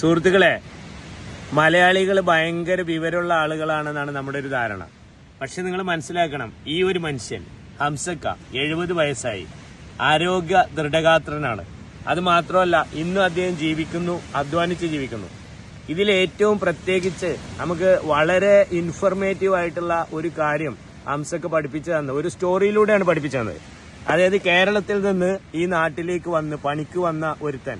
സുഹൃത്തുക്കളെ മലയാളികൾ ഭയങ്കര വിവരമുള്ള ആളുകളാണെന്നാണ് നമ്മുടെ ഒരു ധാരണ. പക്ഷെ നിങ്ങൾ മനസ്സിലാക്കണം ഈ ഒരു മനുഷ്യൻ ഹംസക്ക എഴുപത് വയസ്സായി ആരോഗ്യ ദൃഢഗാത്രനാണ്. അത് മാത്രമല്ല ഇന്നും അദ്ദേഹം ജീവിക്കുന്നു അധ്വാനിച്ച് ജീവിക്കുന്നു. ഇതിൽ ഏറ്റവും പ്രത്യേകിച്ച് നമുക്ക് വളരെ ഇൻഫർമേറ്റീവ് ആയിട്ടുള്ള ഒരു കാര്യം ഹംസക്ക് പഠിപ്പിച്ചു തന്നത് ഒരു സ്റ്റോറിയിലൂടെയാണ് പഠിപ്പിച്ചു തന്നത്. അതായത് കേരളത്തിൽ നിന്ന് ഈ നാട്ടിലേക്ക് വന്ന് പണിക്ക് വന്ന ഒരുത്തൻ.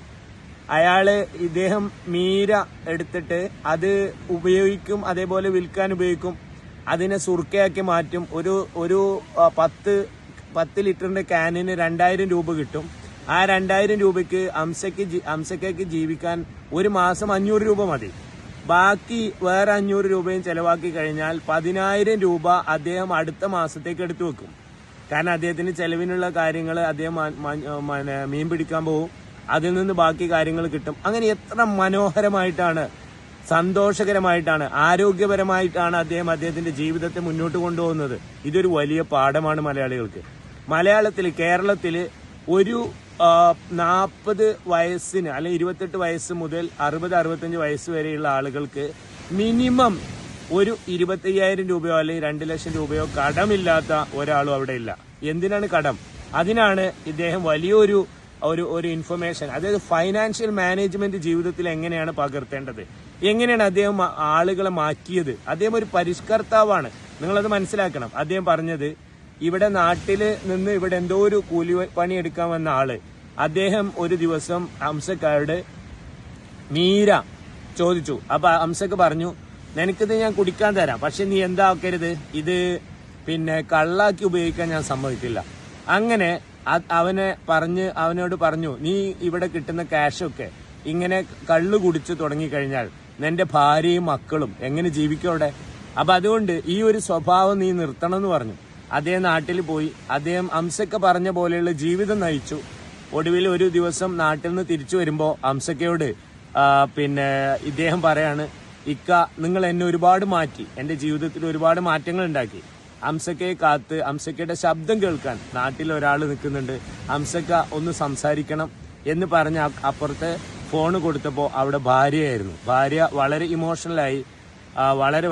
അയാൾ ഇദ്ദേഹം മീര എടുത്തിട്ട് അത് ഉപയോഗിക്കും അതേപോലെ വിൽക്കാൻ ഉപയോഗിക്കും. അതിനെ സുർക്കയാക്കി മാറ്റും. ഒരു ഒരു പത്ത് പത്ത് ലിറ്ററിന്റെ ക്യാനിന് രണ്ടായിരം രൂപ കിട്ടും. ആ രണ്ടായിരം രൂപയ്ക്ക് അംസയ്ക്ക് അംസക്കേക്ക് ജീവിക്കാൻ ഒരു മാസം അഞ്ഞൂറ് രൂപ മതി. ബാക്കി വേറെ അഞ്ഞൂറ് രൂപയും ചെലവാക്കി കഴിഞ്ഞാൽ പതിനായിരം രൂപ അദ്ദേഹം അടുത്ത മാസത്തേക്ക് എടുത്തു വെക്കും. കാരണം അദ്ദേഹത്തിന് ചെലവിനുള്ള കാര്യങ്ങൾ അദ്ദേഹം മീൻ പിടിക്കാൻ പോകും. അതിൽ നിന്ന് ബാക്കി കാര്യങ്ങൾ കിട്ടും. അങ്ങനെ എത്ര മനോഹരമായിട്ടാണ് സന്തോഷകരമായിട്ടാണ് ആരോഗ്യപരമായിട്ടാണ് അദ്ദേഹം അദ്ദേഹത്തിന്റെ ജീവിതത്തെ മുന്നോട്ട് കൊണ്ടുപോകുന്നത്. ഇതൊരു വലിയ പാഠമാണ് മലയാളികൾക്ക്. മലയാളത്തിൽ കേരളത്തിൽ ഒരു നാൽപ്പത് വയസ്സിന് അല്ലെങ്കിൽ ഇരുപത്തെട്ട് വയസ്സ് മുതൽ അറുപത് അറുപത്തഞ്ച് വയസ്സ് വരെയുള്ള ആളുകൾക്ക് മിനിമം ഒരു ഇരുപത്തയ്യായിരം രൂപയോ അല്ലെങ്കിൽ രണ്ട് ലക്ഷം രൂപയോ കടമില്ലാത്ത ഒരാളും അവിടെ ഇല്ല. എന്തിനാണ് കടം? അതിനാണ് ഇദ്ദേഹം വലിയൊരു ഒരു ഒരു ഇൻഫർമേഷൻ അതായത് ഫൈനാൻഷ്യൽ മാനേജ്മെന്റ് ജീവിതത്തിൽ എങ്ങനെയാണ് പകർത്തേണ്ടത്? എങ്ങനെയാണ് അദ്ദേഹം ആളുകളെ മാറ്റിയത്? അദ്ദേഹം ഒരു പരിഷ്കർത്താവാണ്. നിങ്ങളത് മനസ്സിലാക്കണം. അദ്ദേഹം പറഞ്ഞത് ഇവിടെ നാട്ടിൽ നിന്ന് ഇവിടെ എന്തോ ഒരു കൂലി പണിയെടുക്കാൻ വന്ന ആൾ. അദ്ദേഹം ഒരു ദിവസം ഹംസക്കാരുടെ മീര ചോദിച്ചു. അപ്പൊ ഹംസക്ക് പറഞ്ഞു നിനക്കിത് ഞാൻ കുടിക്കാൻ തരാം. പക്ഷെ നീ എന്താക്കരുത്? ഇത് പിന്നെ കള്ളാക്കി ഉപയോഗിക്കാൻ ഞാൻ സമ്മതിക്കില്ല. അങ്ങനെ അവനെ പറഞ്ഞ് അവനോട് പറഞ്ഞു നീ ഇവിടെ കിട്ടുന്ന ക്യാഷൊക്കെ ഇങ്ങനെ കള്ളു കുടിച്ച് തുടങ്ങിക്കഴിഞ്ഞാൽ നിന്റെ ഭാര്യയും മക്കളും എങ്ങനെ ജീവിക്കും അവിടെ? അപ്പൊ അതുകൊണ്ട് ഈ ഒരു സ്വഭാവം നീ നിർത്തണം എന്ന് പറഞ്ഞു. അദ്ദേഹം നാട്ടിൽ പോയി. അദ്ദേഹം അംസക്ക പറഞ്ഞ പോലെയുള്ള ജീവിതം നയിച്ചു. ഒടുവിൽ ഒരു ദിവസം നാട്ടിൽ നിന്ന് തിരിച്ചു വരുമ്പോൾ അംസക്കയോട് പിന്നെ ഇദ്ദേഹം പറയാണ് ഇക്ക നിങ്ങൾ എന്നെ ഒരുപാട് മാറ്റി. എന്റെ ജീവിതത്തിൽ ഒരുപാട് മാറ്റങ്ങൾ ഉണ്ടാക്കി. ഹംസക്കയെ കാത്ത് ഹംസക്കയുടെ ശബ്ദം കേൾക്കാൻ നാട്ടിൽ ഒരാൾ നിൽക്കുന്നുണ്ട്. ഹംസക്ക ഒന്ന് സംസാരിക്കണം എന്ന് പറഞ്ഞ അപ്പുറത്തെ ഫോൺ കൊടുത്തപ്പോൾ അവിടെ ഭാര്യയായിരുന്നു. ഭാര്യ വളരെ ഇമോഷണലായി വളരെ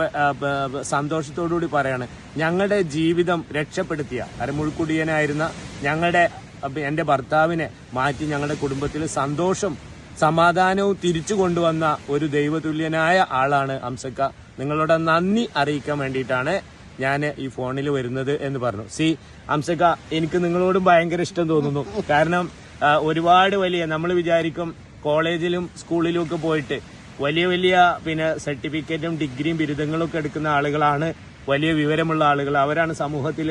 സന്തോഷത്തോടുകൂടി പറയാണ് ഞങ്ങളുടെ ജീവിതം രക്ഷപ്പെടുത്തിയ അരമുൾക്കുടിയനായിരുന്ന ഞങ്ങളുടെ എന്റെ ഭർത്താവിനെ മാറ്റി ഞങ്ങളുടെ കുടുംബത്തിൽ സന്തോഷം സമാധാനവും തിരിച്ചു കൊണ്ടുവന്ന ഒരു ദൈവതുല്യനായ ആളാണ് ഹംസക്ക നിങ്ങളുടെ നന്ദി അറിയിക്കാൻ വേണ്ടിയിട്ടാണ് ഞാൻ ഈ ഫോണിൽ വരുന്നത് എന്ന് പറഞ്ഞു. സി അംസക്ക എനിക്ക് നിങ്ങളോടും ഭയങ്കര ഇഷ്ടം തോന്നുന്നു. കാരണം ഒരുപാട് വലിയ നമ്മൾ വിചാരിക്കും കോളേജിലും സ്കൂളിലും ഒക്കെ പോയിട്ട് വലിയ വലിയ പിന്നെ സർട്ടിഫിക്കറ്റും ഡിഗ്രിയും ബിരുദങ്ങളും ഒക്കെ എടുക്കുന്ന ആളുകളാണ് വലിയ വിവരമുള്ള ആളുകൾ. അവരാണ് സമൂഹത്തിൽ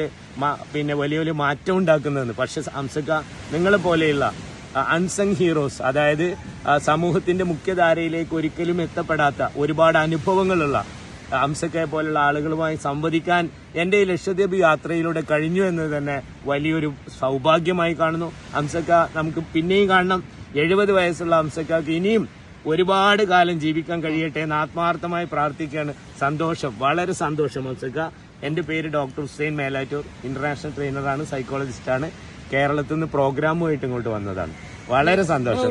പിന്നെ വലിയ വലിയ മാറ്റം ഉണ്ടാക്കുന്നതെന്ന്. പക്ഷെ അംസക്ക നിങ്ങളെ പോലെയുള്ള അൺസങ് ഹീറോസ് അതായത് സമൂഹത്തിന്റെ മുഖ്യധാരയിലേക്ക് ഒരിക്കലും എത്തപ്പെടാത്ത ഒരുപാട് അനുഭവങ്ങളുള്ള ഹംസക്കയെ പോലുള്ള ആളുകളുമായി സംവദിക്കാൻ എന്റെ ഈ ലക്ഷദ്വീപ് യാത്രയിലൂടെ കഴിഞ്ഞു എന്ന് തന്നെ വലിയൊരു സൗഭാഗ്യമായി കാണുന്നു. അംസക്ക നമുക്ക് പിന്നെയും കാണണം. എഴുപത് വയസ്സുള്ള അംസക്കാക്ക് ഇനിയും ഒരുപാട് കാലം ജീവിക്കാൻ കഴിയട്ടെ എന്ന് ആത്മാർത്ഥമായി പ്രാർത്ഥിക്കുകയാണ്. സന്തോഷം. വളരെ സന്തോഷം അംസക്ക. എന്റെ പേര് ഡോക്ടർ ഹുസൈൻ മേലാറ്റൂർ. ഇന്റർനാഷണൽ ട്രെയിനറാണ് സൈക്കോളജിസ്റ്റാണ്. കേരളത്തിൽ നിന്ന് പ്രോഗ്രാമുമായിട്ട് ഇങ്ങോട്ട് വന്നതാണ്. വളരെ സന്തോഷം.